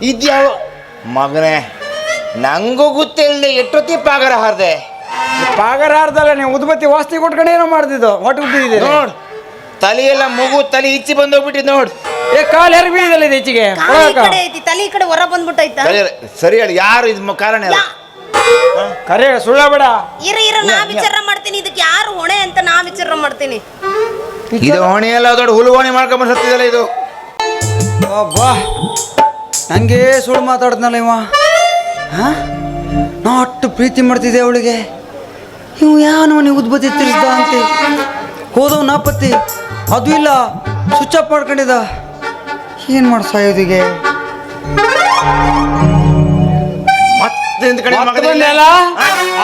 ಇದ್ಯಾವ ಮಗನೇ ನಂಗೂ ಗೊತ್ತಿಲ್ಲ ಎಷ್ಟೊತ್ತಿ ಪಾಗರ ಹಾರ್ದೆ ಪಾಗರ ಹಾರ್ದಲ್ಲ ನೀವು ಉದ್ಬತ್ತಿ ವಾಸ್ತಿ ಕೊಟ್ಕೊಂಡು ಏನೋ ಮಾಡ್ತಿದ್ದು? ಹೊಟ್ಟೆ ನೋಡು ನೋಡ್ ತಲೆಯೆಲ್ಲ ಮಗು ತಲೆ ಇಚ್ಚಿ ಬಂದೋಗ್ಬಿಟ್ಟಿದ್ ನೋಡು. ಏ ಕಾಲು ಹೆರಿಗೆ ಬೀಳಿದಲ್ಲ ಇದು ಹೆಚ್ಚಿಗೆ ಕಾಲು ಈ ಕಡೆ ಐತಿ ತಲೆ ಈ ಕಡೆ ಹೊರ ಬಂದ್ಬಿಟ್ಟೈತ ಸರಿ ಹೇಳಿ ಯಾರು ಇದು ಕಾರಣ ಇಲ್ಲ ಕರೆ ಸುಳ್ಳ ಬೇಡ ಇರ ಇರ ನಾ ವಿಚಾರ ಮಾಡ್ತೀನಿ ಇದಕ್ಕೆ ಯಾರು ಹೊಣೆ ಅಂತ ನಾ ವಿಚಾರ ಮಾಡ್ತೀನಿ. ಇದು ಹೊಣೆ ಎಲ್ಲ ದೊಡ್ಡ ಹುಲು ಹೊಣೆ ಮಾಡ್ಕೊಂಡ್ ಸತ್ತಿದಲ್ಲ ಇದು. ಅಬ್ಬಾ. ನಂಗೆ ಸುಳ್ಳು ಮಾತಾಡ್ದ್ನಲ್ಲ ಇವ? ಹಾ? ನಾ ಅಷ್ಟು ಪ್ರೀತಿ ಮಾಡ್ತಿದ್ದೆ ಅವಳಿಗೆ? ಇವು ಯಾವ ಮನೆ ಉದ್ಬತ್ತಿ ತಿರ್ಸ್ದ ಅಂತ. ಹೋದವ್ ನಾಪತ್ತಿ. ಅದು ಇಲ್ಲ ಸ್ವಿಚ್ ಆಫ್ ಮಾಡ್ಕೊಂಡಿದ್ದ. ಏನು ಮಾಡಿ ಸಾಯೋದಿಗೆ?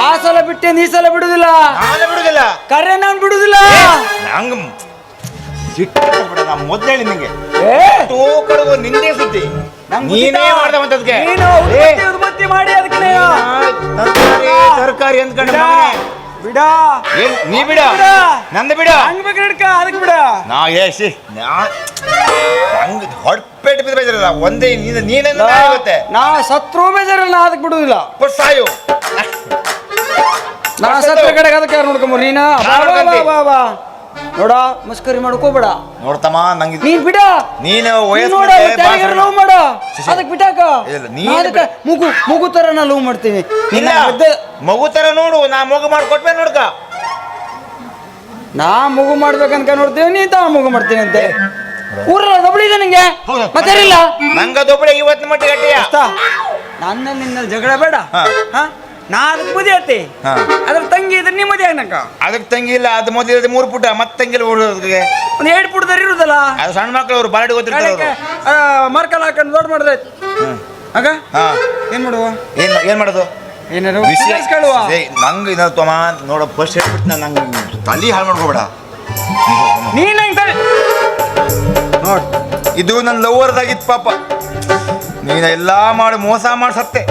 ಆ ಸಲ ಬಿಟ್ಟೆ ಈ ಸಲ ಬಿಡುದಿಲ್ಲ. ಬಿಡುದಿಲ್ಲ. ಕರೆ ನಾನು ಬಿಡುದಿಲ್ಲ. ನಂಗ ಸಿಟ್ಟು ಬಿಡ ನಾ ಮೊದ್ಲು ಹೇಳಿ ನಿಂಗೆ ನಿಂದೇ ಸುದ್ದಿ. ನೀನೇ. ಮಾಡ್ದವಂತದ್ಕೆ. ನೀನು ಉದ್ಬತ್ತಿ ಉತ್ಪತ್ತಿ ಮಾಡಿ ಅದಕ್ಕೆ ತರಕಾರಿ ಅಂದ್ಕೊಂಡು ಬಿಡ. ನೀ ಬಿಡ? ನಂದು ಬಿಡ? ಹಂಗ್ ಬೇಕು ಅದಕ್ಕೆ ಬಿಡ. ನಾ ಏಸಿ ಹಂಗ ಹೊಡ್ಪೇಟ್ ಬಿದ್ದು ಬೇಜಾರಲ್ಲ. ಒಂದೇ ನೀನು ನೀನೆಂದ ಆಗುತ್ತೆ. ನಾ ಸತ್ರು ಬೇಜಾರಲ್ಲ ಅದಕ್ಕೆ ಬಿಡುದಿಲ್ಲ. ಸಾಯು. ನಾ ಸತ್ರ ಕಡೆಗೆ ಅದಕ್ಕೆ ಯಾರು ನೋಡ್ಕೊಂಬರ್? ನೀನ? ಬಾ, ಬಾ, ಬಾ, ಬಾ. ನೋಡ ಮಸ್ಕರಿ ಮಾಡ್ಕೋಬೇಡ ನೋಡ್ತಮ್ಮ ನಂಗೆ ನೀನ್ ಬಿಡ. ನೀನು ವಯಸ್ಸು ನೋಡ ಭಾಷಣ- ಲವ್ ಮಾಡ. ಶಿಶಿ. ಅದಕ್ಕೆ ಬಿಟ್ಟಾಕ? ಇಲ್ಲ, ನಾ ನೀನ್ ಅದಕ್ಕೆ ಮುಗು ಮುಗು ತರ ನಾ ಲವ್ ಮಾಡ್ತೀನಿ. ನೀನ್ ಇಲ್ಲ ನಂಗ್ ಮಗು ತರ ನೋಡು ನಾ ಮಗು ಮಾಡಿ ಕೊಟ್ಮೇಲೆ ನೋಡ್ಕ. ನಾ ಮಗು ಮಾಡ್ಬೇಕಂತ ನೋಡ್ತೀವಿ ನೀ ತಾ ಮಗು ಮಾಡ್ತೀನಿ ಅಂತೆ. ದಬಳಿ ಇದೆ ನಿಂಗೆ? ಮತ್ತೇನಿಲ್ಲ ನಂಗ ದೊಬ್ಬಳೆ ಮಟ್ಟ ಮಟ್ಟಿಗೆ ಗಟ್ಟಿಯ ನನ್ನ ನಿನ್ನ ಜಗಳ ಬೇಡ. ಹಾ. ಹಾ? ನಾ ಅದಕ್ಕೆ ಮದುವೆ ಐತಿ. ಹಾ. ಅದ್ರ ತಂಗಿ ಇದ್ರೆ ನಿಮ್ಮ ಮದುವೆ ಆಗ್ನಕ ಅದಕ್ಕೆ ತಂಗಿಲ್ಲ ಅದು ಮೊದಲು ಮೂರು ಪುಟ ಮತ್ತೆ ತಂಗಿಲ್ಲ ಓಡೋದಕ್ಕೆ. ಒಂದು ಎರಡು ಪುಟದಲ್ಲಿ ಇರುದಲ್ಲ? ಅದು ಸಣ್ಣ ಮಕ್ಕಳು ಅವ್ರು ಬಾರಡಿ ಗೊತ್ತಿರ್ತಾರೆ ಅವರು. ಮರ್ಕಲ್ ಹಾಕೊಂಡು ದೊಡ್ಡ ಮಾಡಿದ್ರೆ ಆಗ ಹಾ. ಏನ್ ಮಾಡುವ? ಏನ್ ಏನ್ ಮಾಡೋದು? ಏನಾರು ವಿಷಯ ಕೇಳುವ ನಂಗೆ ಇನ್ನ ತಮ್ಮ ನೋಡ ಫಸ್ಟ್ ಹೇಳ್ಬಿಟ್ಟು ನಾನು ನಂಗೆ ತಲೆ ಹಾಳು ಮಾಡ್ಕೋಬೇಡ. ನೀನ್ ಹೆಂಗ್ ತಲೆ ನೋಡ್ ಇದು ನನ್ನ ಲವರ್ದಾಗಿತ್ತು ಪಾಪ. ನೀನು ಎಲ್ಲ ಮಾಡಿ ಮೋಸ ಮಾಡಿ ಸತ್ತೆ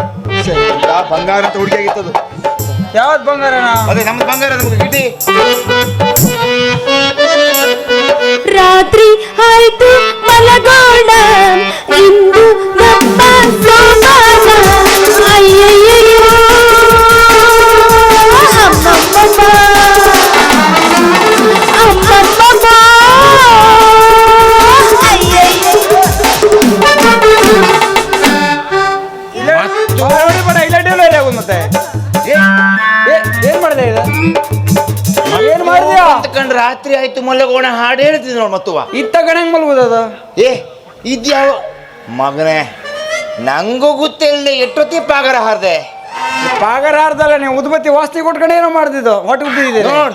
ಎಂತ ಬಂಗಾರ ಅಂತ ಹುಡುಗಿಯಾಗಿತ್ತದು ಯಾವ್ದು ಬಂಗಾರ ಅದೇ ನಮ್ದು ಬಂಗಾರ ನಮ್ಗೆ ಗಿಟಿ ರಾತ್ರಿ ಆಯ್ತು ಆಯ್ತು ಮಲ್ಲಗೋಣ ಹಾಡು ಹೇಳ್ತಿದ್ ನೋಡಿ ಮತ್ತುವ. ಇತ್ತ ಕಡೆ ಹೆಂಗ್ ಮಲ್ಬೋದು ಅದು ಏ ಇದ್ಯಾವ? ಮಗನೇ ನಂಗೂ ಗೊತ್ತಿಲ್ಲ ಎಷ್ಟೊತ್ತಿ ಪಾಗರ ಹಾರ್ದೆ? ಪಾಗರ ಹಾರ್ದಲ್ಲ ನೀವು ಉದ್ಬತ್ತಿ ವಾಸ್ತಿ ಕೊಟ್ಕೊಂಡು ಏನೋ ಮಾಡ್ತಿದ್ದು ಹೊಟ್ಟೆ ಉಬ್ಬಿದೆ ನೋಡ್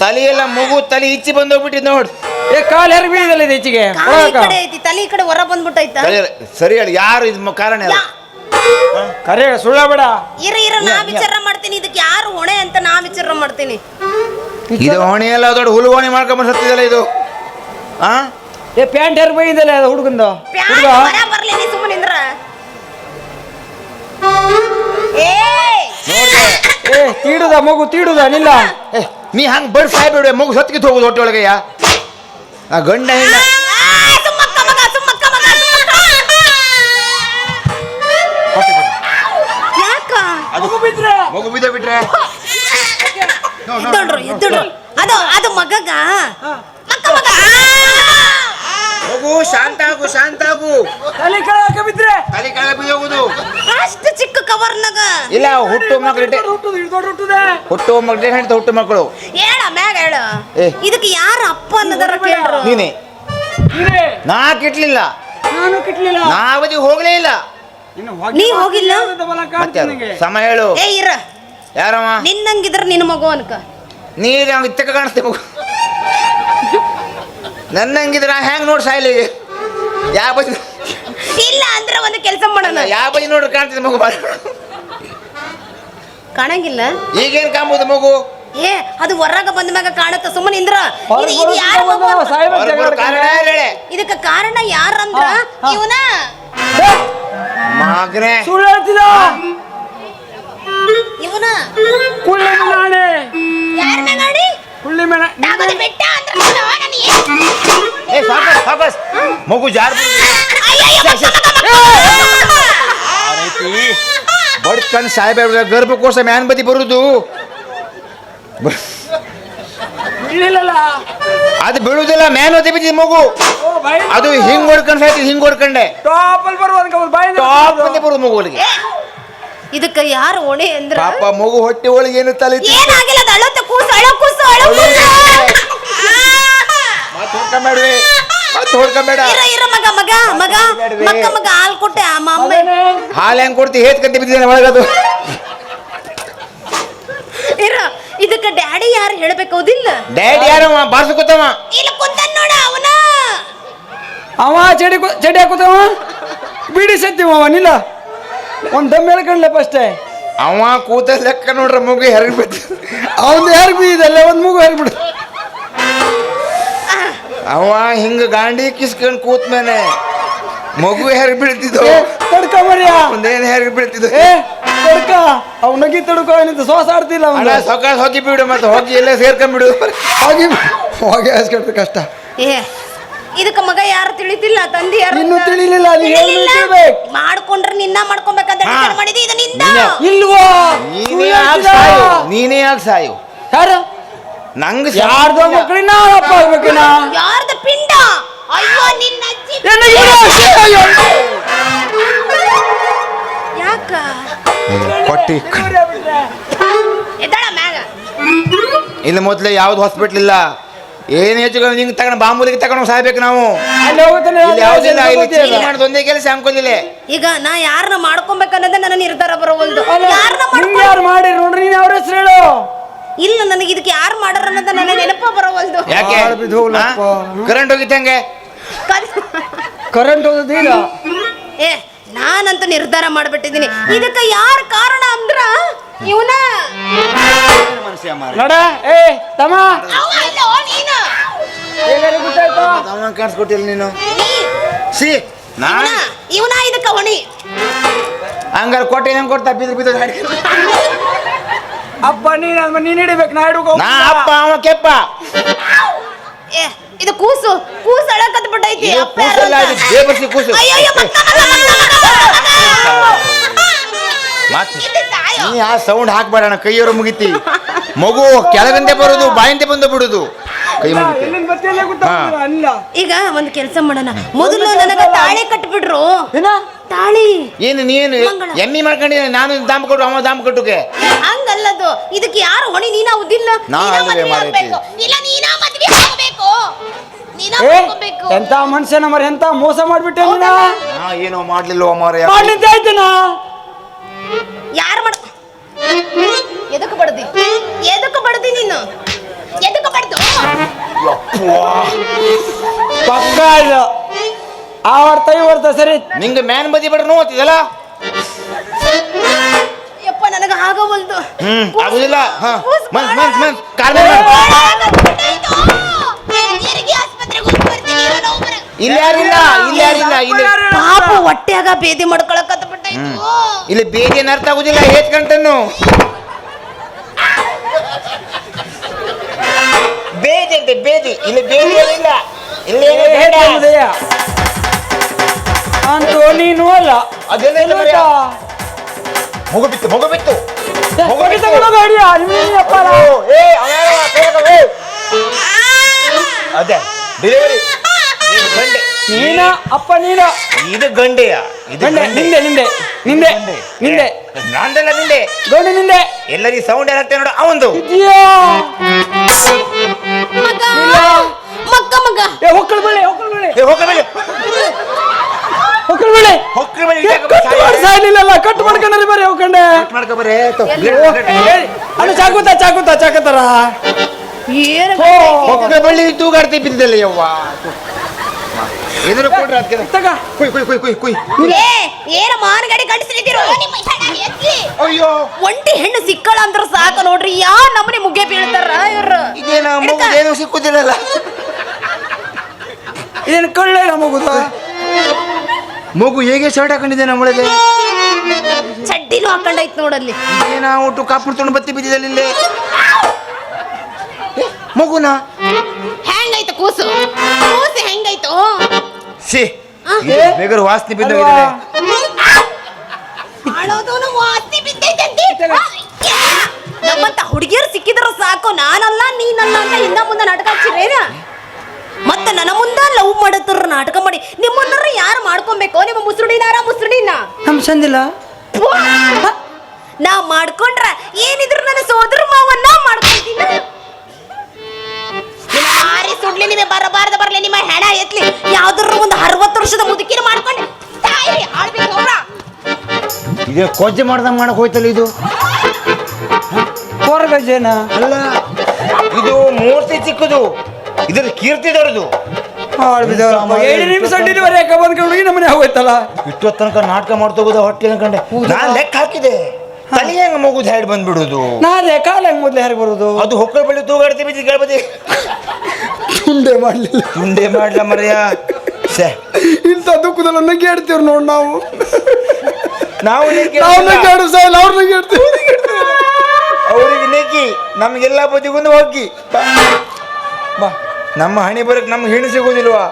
ತಲೆಯೆಲ್ಲ ಮಗು ತಲೆ ಇಚ್ಚಿ ಬಂದೋಗ್ಬಿಟ್ಟಿದ್ ನೋಡ್. ಏ ಕಾಲು ಹೆರಿಗೆ ಬೀಳಿದಲ್ಲ ಇದು ಹೆಚ್ಚಿಗೆ ಕಾಲು ಈ ಕಡೆ ಐತಿ ತಲೆ ಈ ಕಡೆ ಹೊರ ಬಂದ್ಬಿಟ್ಟೈತ? ಸರಿ- ಸರಿ ಹೇಳಿ ಯಾರು ಇದು ಮ- ಕಾರಣ ಇಲ್ಲ ಕರೆ ಸುಳ್ಳ ಬೇಡ ಇರ ಇರ ನಾ ವಿಚಾರ ಮಾಡ್ತೀನಿ ಇದಕ್ಕೆ ಯಾರು ಹೊಣೆ ಅಂತ ನಾ ವಿಚಾರ ಮಾಡ್ತೀನಿ. ಇದು ಓಣಿ ಎಲ್ಲ ದೊಡ್ಡ ಹುಲು ಓಣಿ ಮಾಡ್ಕೊಂಡ್ ಸತ್ತಿದಲ್ಲ ಇದು. ಆ? ಏ ಪ್ಯಾಂಟ್ ಯಾರು ಬೈದಲ್ಲ ಅದು ಹುಡುಗಂದು? ಹುಡುಗ? ಬರ್ಲಿ ನೀ ಸುಮ್ಮನೆ ನಿಂದ್ರ. ಏ! ತೀಡುದ ಮಗು ತೀಡುದ ನಿಲ್ಲ. ಏ, ನೀ ಹಂಗ್ ಬಡ್ ಬಿಡು ಮಗು ಸತ್ಕಿತ್ ಹೋಗುದು ಹೊಟ್ಟೆ ಒಳಗೆಯ ಆ ಗಂಡ ಹೆಣ್ಣ ಆ, ಸುಮ್ಮಕ್ಕ ಮಗ ಸುಮ್ಮಕ್ಕ ಮಗ. ಸುಮ್ಮಕ್ಕ. ಯಾಕ? ಮಗು ಬಿದ್ರೆ? ಮಗು ಬಿದ್ದ ಬಿಟ್ರೆ? ಎದ್ದೋಳ್ರು ಎದ್ದೋಳ್ರು ಅದು ಅದು ಮಗಗ. ಮಕ್ಕ ಮಗ ಮಗು. ಶಾಂತ ಆಗು ಶಾಂತ ಆಗು ತಲೆ ಕೆಳಕ ಬಿದ್ರೆ? ತಲೆ ಕೆಳಗ ಬಿದ್ದೋಗುದು ಅಷ್ಟು ಚಿಕ್ಕ ಕವರ್ನಾಗ ಇಲ್ಲ ಹುಟ್ಟು ಮಕ್ಕಳು ದೊಡ್ಡ ಹುಟ್ಟುದು ಇದು ದೊಡ್ಡ ಹುಟ್ಟುದೆ? ಹುಟ್ಟು ಮಕ್ಕಳು ಹೆಣ್ತ ಹುಟ್ಟು ಮಕ್ಕಳು ಹೇಳ ಮ್ಯಾಗ ಹೇಳ. ಏ. ಇದಕ್ಕೆ ಯಾರ ಅಪ್ಪ ಅನ್ನದರ ಕೇಳ್ರು. ನೀನೆ. ನೀನೇ. ನಾ ಕಿಟ್ಲಿಲ್ಲ. ನಾನು ಕಿಟ್ಲಿಲ್ಲ. ನಾವದಿ ಹೋಗ್ಲೇ ಇಲ್ಲ. ನೀ ಹೋಗಿಲ್ಲ? ಸಮಯ ಮತ್ತೆ ಯಾರು? ಸಮ ಹೇಳು. ಏ ಇರ. ಯಾರವ? ನಿನ್ನಂಗಿದ್ರ ನಿನ್ನ ಮಗು ಅನ್ಕ. ನೀರು ಹಂಗ ಇತ್ತಕ ಕಾಣಿಸ್ತೆ ಮಗು. ನನ್ನಂಗಿದ್ರೆ ಹೆಂಗ್ ನೋಡಿ ಸಾಯ್ಲಿ? ಯಾವ ಬಜಿ ಇಲ್ಲ ಅಂದ್ರೆ ಒಂದು ಕೆಲಸ ಮಾಡೋಣ. ಯಾವ ಬಜಿ ನೋಡ್ರಿ ಕಾಣ್ತಿದೆ ಮಗು ಬಾರಿ. ಕಾಣಂಗಿಲ್ಲ. ಈಗೇನ್ ಕಾಂಬುದು ಮಗು? ಏ ಅದು ಹೊರಗ ಬಂದ ಮ್ಯಾಗ ಕಾಣತ್ತ. ಸುಮ್ಮನೆ ಇಂದ್ರ ಇದಕ್ಕ ಕಾರಣ ಹೇಳಿ. ಇದಕ್ಕೆ ಕಾರಣ ಯಾರಂದ್ರ. ಇವನ? ಮಗನೇ. ಸುಳ್ಳು ಹೇಳ್ತಿಲ್ಲ ಇವನ? ಕುಳ್ಳಿ ನಾಣೆ ಯಾರ ಮ್ಯಾಗಾಡಿ ಕುಳ್ಳಿ ಮೇಣ ತಾಗೋದು ಬೆಟ್ಟ ಅಂದ್ರೆ ನಾನು ನಾನು ಏ ಸಾಕಸ್ ಸಾಕಸ್. ಮಗು ಜಾರ್ ಗರ್ಭಕೋಶ ಮ್ಯಾನ್ ಬದಿ ಬರುದು ಅದು ಬೀಳುದಿಲ್ಲ ಮ್ಯಾನ್ ಬದಿ ಬಿದ್ದಿದ್ ಮಗು. ಅದು ಹಿಂಗ್ ಹೊಡ್ಕೊಂಡ್ ಸಾಯ್ತಿ ಹಿಂಗ್ ಹೊಡ್ಕೊಂಡೆ. ಟಾಪ್ ಅಲ್ಲಿ ಬರುವ ಟಾಪ್ ಬಂದಿ ಬರುದು ಮಗುವಿಗೆ ಇದಕ್ಕ ಯಾರು ಹೊಣೆ ಅಂದ್ರ? ಪಾಪ ಮಗು ಹೊಟ್ಟೆ ಒಳಗೆ ಏನು ತಲೆ ಏನಾಗಿಲ್ಲ ಅದು ಅಳತ್ತೆ ಕೂಸು ಅಳ ಕೂಸು ಅಳ ಕೂಸು. ಮತ್ತೆ ಹೊಡ್ಕೊಂಬೇಡ್ರಿ. ಮತ್ತೆ ಹೊಡ್ಕೊಂಬೇಡ. ಇರ ಇರ ಮಗ ಮಗ ಮಗ. ಮಕ್ಕ ಮಗ ಹಾಲು ಕೊಟ್ಟೆ ಆ ಅಮ್ಮ ಹಾಲು ಹೆಂಗ್ ಕೊಡ್ತಿ? ಹೇತ್ ಕಟ್ಟಿ ಬಿದ್ದಿದ್ದೇನೆ ಒಳಗದು. ಇರ ಇದಕ್ಕ ಡ್ಯಾಡಿ ಯಾರು ಹೇಳ್ಬೇಕು ಹೌದಿಲ್ಲ ಡ್ಯಾಡಿ ಯಾರು ಬಾರ್ಸು ಕೂತವ. ಇಲ್ಲ ಕುಂತನ್ ನೋಡ ಅವನ. ಅವ ಚಡಿ ಕು- ಚಡಿ ಹಾಕುತ್ತವ ಬಿಡಿ ಅವನಿಲ್ಲ ಅವ ನಿಲ್ಲ. ಒಂದ್ ದಮ್ ಹೇಳ್ಕೊಂಡ್ಲೆ ಫಸ್ಟೇ ಅವ ಕೂತ ಲೆಕ್ಕ ನೋಡ್ರೆ ಮಗು ಹೆರಗ್ ಬಿದ್ದು ಅವನ್ ಯಾರು ಬೀದಲ್ಲ ಒಂದ್ ಹೆರಗಿ ಬಿಡ್ತು. ಅವ ಹಿಂಗ ಗಾಂಡಿ ಕಿಸ್ಕೊಂಡ್ ಕೂತ್ ಮೇಲೆ ಮಗು ಹೆರಗ್ ತಡ್ಕ ಮರ್ಯಾ. ಒಂದೇನ್ ಹೆರಗ್ ಬೀಳ್ತಿದ್ವು? ಏ ತಡ್ಕ. ಅವ್ ನಗಿ ತಡ್ಕೊ ನಿಂತು ಸೋಸಾಡ್ತಿಲ್ಲ ಆಡ್ತಿಲ್ಲ ಸೊಕ್ಕ ಅವನು ಸೊಕಾಸ್ ಹೋಗಿ ಬಿಡು ಮತ್ತೆ ಹೋಗಿ ಎಲ್ಲ ಸೇರ್ಕೊಂಡ್ಬಿಡು ಹೋಗಿ ಹೋಗಿ ಹಾಸ್ಕೊಂಡ್ರೆ ಕಷ್ಟ. ಏ ಇದಕ್ಕ ಮಗ ಯಾರು ತಿಳಿತಿಲ್ಲ ತಂದಿ ಯಾರು ಇನ್ನೂ ತಿಳಿಲಿಲ್ಲ ನೀ ತಿಳಿಲಿಲ್ಲ? ಹೇಳ್ಬೇಕು ಮಾಡ್ಕೊಂಡ್ರೆ ನಿನ್ನ ಮಾಡ್ಕೊಬೇಕಂತ ಹಾ. ಡಿಸೈಡ್ ಮಾಡಿದಿ ಇದು ನಿಂದ. ನೀನೇ. ಇಲ್ವೋ? ನೀನೇ ಯಾಕೆ ಸಾಯು ನೀನೇ ಯಾಕೆ ಸಾಯು. ಯಾರು? ನಂಗೆ ಯಾರ್ದೋ ಮಕ್ಳಿಗೆ ಅಪ್ಪ ಆಗ್ಬೇಕಿನ ಯಾರ್ದ ಪಿಂಡ? ಅಯ್ಯೋ ನಿನ್ನ ಅಜ್ಜಿ ಯಾಕ? ಕೊಟ್ಟಿ. ಎದ್ದಾಳ ಮ್ಯಾಗ. ಇಲ್ಲಿ ಮೊದ್ಲೇ ಯಾವ್ದು ಹಾಸ್ಪಿಟ್ಲ್ ಇಲ್ಲ? ಏನ್ ಹೆಚ್ಚು ನಿಂಗೆ ತಗೊಂಡು ಬಾಂಬುಲಿಗೆ ತಗೊಂಡು ಸಾಯ್ಬೇಕು ನಾವು? ಅಲ್ಲಿ ಹೋಗುತ್ತಾನೆ ಇಲ್ಲಿ ಯಾವ್ದಿಲ್ಲ ಇಲ್ಲಿ ಚೀಟಿ ಮಾಡೋದು ಒಂದೇ ಕೆಲಸ ಅನ್ಕೊಂಡಿಲ್ಲ ಈಗ ನಾ ಯಾರನ್ನ ಮಾಡ್ಕೊಬೇಕನ್ನೋದೇ ನನ್ನ ನಿರ್ಧಾರ ಬರೋವಲ್ದು. ಯಾರನ್ನ ಯಾರು ಮಾಡಿ ನೋಡ್ರಿ ನೀನ್ ಅವ್ರ ಹೆಸರು ಹೇಳು. ಇಲ್ಲ ನನಗೆ ಇದಕ್ಕೆ ಯಾರು ಮಾಡಾರ ಅನ್ನೋದ ನನ್ನ ನೆನಪ ಬರೋವಲ್ದು. ಯಾಕೆ? ಬಾಳ್ ಬಿದ್ದು ಹೋಗ್ಲಪ್ಪ. ಕರೆಂಟ್ ಹೋಗಿತ್ತಂಗೆ ಕಲ್- ಕರೆಂಟ್ ಏ ನಾನಂತೂ ನಿರ್ಧಾರ ಮಾಡ್ಬಿಟ್ಟಿದ್ದೀನಿ. ಇದಕ್ಕೆ ಯಾರು ಕಾರಣ ಅಂದ್ರ ಇವನ? ನೋಡ ಏ ತಮ್ಮ. ಕಾಣಿಸ್ಕೊಟ್ಟಿಲ್ಲ ನೀನು. ಸಿ. ನಾ ಇವನ ಇದಕ್ಕ ಹೊಣಿ. ಹಂಗಾರೆ ಕೊಟ್ಟೆ ಹೆಂಗ್ ಕೊಡ್ತಾ ಬಿದ್ರ ಬಿದ್ದ ಅಪ್ಪ ನೀನ್ ನೀನ್ ಹಿಡಿಬೇಕು ನಾ ಹಿಡ್ಕೊ ನಾ ಅಪ್ಪ ಅವ ಕೆಪ್ಪ. ಏ ಇದು ಕೂಸು. ಕೂಸು ಅಳಕತ್ ಬಿಟ್ಟೈತಿ ಇದು ಅಪ್ಪ ಕೂಸಲ್ಲ, ಇದು ಕೂಸು. ಸಾಯೋ. ನೀ ಆ ಸೌಂಡ್ ಹಾಕ್ಬೇಡಣ ಕೈಯವರು ಮುಗಿತಿ. ಮಗು ಕೆಳಗಂದೆ ಬರೋದು ಬಾಯಿಂದೆ ಬಂದು ಬಿಡುದು. ಕೈ ಮುಗಿತಿ. ಅಲ್ಲ. ಈಗ ಒಂದ್ ಕೆಲ್ಸ ಮಾಡೋಣ. ಮೊದಲು ನನಗ ತಾಳಿ ಕಟ್ಬಿಡ್ರು ಏನ? ತಾಳಿ. ಏನು ನೀನು. ಎಮ್ಮಿ ಮಾಡ್ಕೊಂಡಿದ್ದೀನಿ ನಾನು ದಾಮ್ ಕೊಟ್ಟು ಅವ ದಾಮ್ ಕಟ್ಟುಗೆ ಹಂಗಲ್ಲದು. ಇದಕ್ಕೆ ಯಾರು ಹೊಣಿ ನೀನ ಉದಿಲ್ಲ ನಾ ನೀನ ಮಾರೈತಿ. ಆಗ್ಬೇಕು. ಇಲ್ಲ ನೀನ ಮದ್ವೆ ಆಗ್ಬೇಕು. ನೀನ ಮಾಡ್ಕೋಬೇಕು. ಎಂತ ಮನುಷ್ಯನ ಮರ ಎಂತ ಮೋಸ ಮಾಡ್ಬಿಟ್ಟೆ ನೀನ? ನಾ ಏನೋ ಮಾಡ್ಲಿಲ್ಲ ಅಮಾರ ಮಾಡ್ಲಿಂತ ಆಯ್ತನ? ಯಾರು ಮಾಡ ಎದಕ್ಕೆ ಬಡದಿ? ಎದಕ್ಕೆ ಬಡದಿ ನೀನು? ಎದಕ್ಕೆ ಬಡ್ದು? ಪಕ್ಕ ಇದು. ಆ ಇವರ್ತ ಸರಿ. ನಿಂಗ ಮ್ಯಾನ್ ಬದಿ ಬಿಡ್ರಿ ನೋತಿದಲ್ಲ ಯಪ್ಪ ನನಗೆ ಆಗವಲ್ದು ಹ್ಮ್ ಆಗುದಿಲ್ಲ. ಹಾ ಮನ್ಸ್ ಮನ್ಸ್ ಮನ್ಸ್ ಕಾಲ್ ಮೇಲೆ ಇಲ್ಲಿ ಯಾರಿಲ್ಲ ಇಲ್ಲಿ ಯಾರಿಲ್ಲ ಇಲ್ಲಿ ಪಾಪ ಹೊಟ್ಟೆಯಾಗ ಬೇದಿ ಮಾಡ್ಕೊಳಕತ್ತ ಇಲ್ಲಿ ಬೇದಿ ಅರ್ಥ ಆಗುದಿಲ್ಲ ಏಜ್ ಗಂಟನ್ನು. ಬೇದಿ ಅಂತೆ ಬೇದಿ. ಇಲ್ಲಿ ಬೇದಿ ಇಲ್ಲ ಇಲ್ಲಿ ಬೇಡ. ಅಂತೂ ನೀನು ಅಲ್ಲ. ಅದೆಲ್ಲ. ಮಗು ಬಿತ್ತು ಮಗು ಬಿತ್ತು. ಮಗು ಬಿತ್ತು. ಅದೇ ಡೆಲಿವರಿ ಬಂಡೆ ನೀನ ಅಪ್ಪ ನೀನ. ಇದು ಗಂಡೆಯ ಇದು ನಿಂದೆ ಗಂಡೆ. ನಿಂದೆ ನಿಂದೆ ನಿಂದೆ. ನಿಂದೆ. ನಂದಲ್ಲ ನಿಂದೆ. ಗೌಡಿ ನಿಂದೆ. ಎಲ್ಲರಿಗೆ ಸೌಂಡ್ ಏನಾಗ್ತದೆ ನೋಡು ಅವಂದು. ಮಕ್ಕ ಮಗ. ಏ ಹೊಕ್ಕಳು ಬಳೆ ಹೊಕ್ಕಳು ಬಳೆ ಏ. ಹೊಕ್ಕಳು ಬಳೆ ಕಟ್ ಸಾಯ್ಲಿಲ್ಲಲ್ಲ ಮಾಡ್ಕೊಂಡ್ರಿ ಬರೀ ಕಟ್ ಮಾಡ್ಕೊ. ಏ, ಅಣ್ಣ ಚಾಕುತ್ತ ಚಾಕುತ್ತ ಚಾಕತ್ತಾರ ಏನು ಹೊಕ್ಕ ಬಳ್ಳಿ ತೂಗಾಡ್ತಿ ಬಿದ್ದಿಲ್ಲ ಯವ್ವ ಎದುರು ಕೊಡ್ರಿ ಅದಕ್ಕೆ. ತಗ. ಕುಯ್ ಕುಯ್ ಕುಯ್ ಕುಯ್ ಕುಯ್. ಏ ಏನ ಮಾನಗಾಡಿ ಗಂಡಸ್ರಿದ್ದೀರೋ ನಿಮ್ಮ ಹೆಣ ಎತ್ಲಿ ಅಯ್ಯೋ. ಒಂಟಿ ಹೆಣ್ಣು ಸಿಕ್ಕಳ ಅಂದ್ರ ಸಾಕು ನೋಡ್ರಿ. ಯಾ ನಮ್ಮನೆ ಮುಗ್ಗೆ ಬೀಳ್ತಾರ ಇವ್ರು? ಇದೇನ ಮಗು ಏನು ಸಿಕ್ಕುದಿಲ್ಲಲ್ಲ? ಏನು ಕಳ್ಳೆ ನಮಗುದ ಮಗು ಹೇಗೆ ಶರ್ಟ್ ಹಾಕೊಂಡಿದೆ ನಮ್ಮೊಳಗೆ? ಚಡ್ಡಿನೂ ಹಾಕೊಂಡೈತ್ ನೋಡಲ್ಲಿ. ಏನ ಒಟ್ಟು ಕಾಪುರ್ ತುಂಡು ಬತ್ತಿ ಬಿದ್ದಿದಲ್ಲಿ ಇಲ್ಲಿ? ಮಗುನ? ಹೆಂಗೈತು ಕೂಸು? ಕೂಸು ಹೆಂಗೈತು ಸಿ? ಬೇಗರು ವಾಸನೆ ಬಿದ್ದ ಅಳೋದೂನು ವಾಸಿ ನಮ್ಮಂತ ಹುಡುಗಿಯರು ಸಿಕ್ಕಿದ್ರು ಸಾಕು. ನಾನಲ್ಲ ನೀನಲ್ಲ ಅಂತ ಹಿಂದ ಮುಂದೆ ನಾಟಕ ಹಚ್ಚಿರೇನ ಮತ್ತೆ ನನ್ನ ಮುಂದೆ ಲವ್ ಮಾಡತ್ರ ನಾಟಕ ಮಾಡಿ. ನಿಮ್ಮ ಮುಂದರ ಯಾರು ಮಾಡ್ಕೊಬೇಕು? ನಿಮ್ಮ ಮುಸುಡಿನಾರ ಮುಸುಡಿನ ನಮ್ ಚಂದಿಲ್ಲ ನಾ ಮಾಡ್ಕೊಂಡ್ರ ಏನಿದ್ರು ನನ್ನ ಸೋದರ ಮಾವನ್ನ ಮಾಡ್ಕೊಂತೀನಿ ಮಾರಿ ಸುಡ್ಲಿ ನಿಮಗೆ ಬರಬಾರ್ದ ಬರಲಿ ನಿಮ್ಮ ಹೆಣ ಎತ್ಲಿ. ಯಾವ್ದ್ರ ಒಂದು ಅರವತ್ತು ವರ್ಷದ ಮುದುಕಿನ ಮಾಡ್ಕೊಂಡು ತಾಯಿ ಆಳ್ಬೇಕು ಅವ್ರ ಇದೇ ಕೊಜ್ಜೆ ಮಾಡ್ದ ಮಾಡಕ್ ಹೋಯ್ತಲ್ಲ ಇದು? ಅಲ್ಲ ಇದು ಮೂರ್ತಿ ಚಿಕ್ಕದು. ಇದ್ರ ಕೀರ್ತಿ ದೊಡ್ಡದು ಏಳು ನಿಮಿಷ ಡಿಲಿವರಿ ಯಾಕೆ ಬಂದ್ಕೊಂಡು ನಮ್ಮನೆ ಹೋಯ್ತಲ್ಲ ಇಷ್ಟೊತ್ತು ತನಕ ನಾಟಕ ಮಾಡ್ತೋಗೋದ ಹೊಟ್ಟೆ ಅನ್ಕಂಡೆ ನಾನ್ ಲೆಕ್ಕ ಹಾಕಿದೆ. ತಲೆ ಹೆಂಗ್ ಮಗುದ್ ಹೇಳಿ ಬಂದ್ಬಿಡುದು? ನಾ ಲೆಕ್ಕ ಹೆಂಗ್ ಮೊದ್ಲು ಯಾರು ಬರುದು ಅದು ಹೊಕ್ಕಳ ಬಳಿ ತೂಗಾಡ್ತಿ ಬಿದ್ದು ಕೇಳ್ಬದಿ. ತುಂಡೆ ಮಾಡ್ಲಿಲ್ಲ. ತುಂಡೆ ಮಾಡ್ಲ ಮರ್ಯ. ಛೆ, ಇಂಥ ದುಃಖದಲ್ಲಿ ನಗೆಡ್ತೀವ್ರಿ ನೋಡ್ ನಾವು. ನಾವು ನಾವು ನಗೆಡು ಸಾಯಲ್ಲ ಅವ್ರು ನಗೆಡ್ತೀವಿ ಅವ್ರಿಗೆ ನೆಕ್ಕಿ ನಮ್ಗೆಲ್ಲ ಬದಿಗೊಂದು ಹೋಗಿ ಬಾ. ಬಾ. ನಮ್ಮ ಹಣಿ ಬರಕ್ ನಮ್ಗೆ ಹೆಣ್ಣು ಸಿಗೋದಿಲ್ವಾ?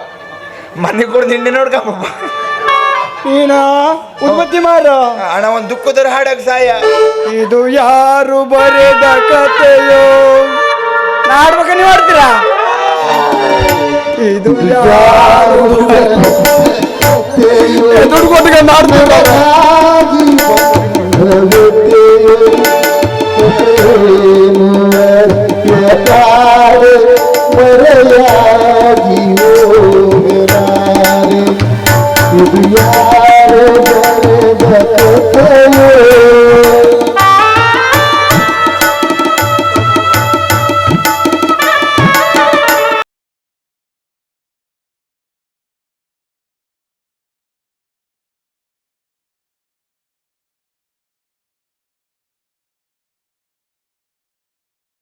ಮನೆ ಕೂಡ ನಿಂಡೆ ನೋಡ್ಕಪ್ಪ ನೀನ ಉತ್ಪತ್ತಿ ಮಾರ. ಅಣ್ಣ ಒಂದು ದುಃಖದರ ಹಾಡಕ್ ಸಾಯ. ಇದು ಯಾರು ಬರೆದ ಕತೆಯೋ? ನಾಡ್ಬೇಕ ನೀವು ಆಡ್ತೀರಾ ఎదుడు కొద్దిగా నాడుతున్నాడు Yeah.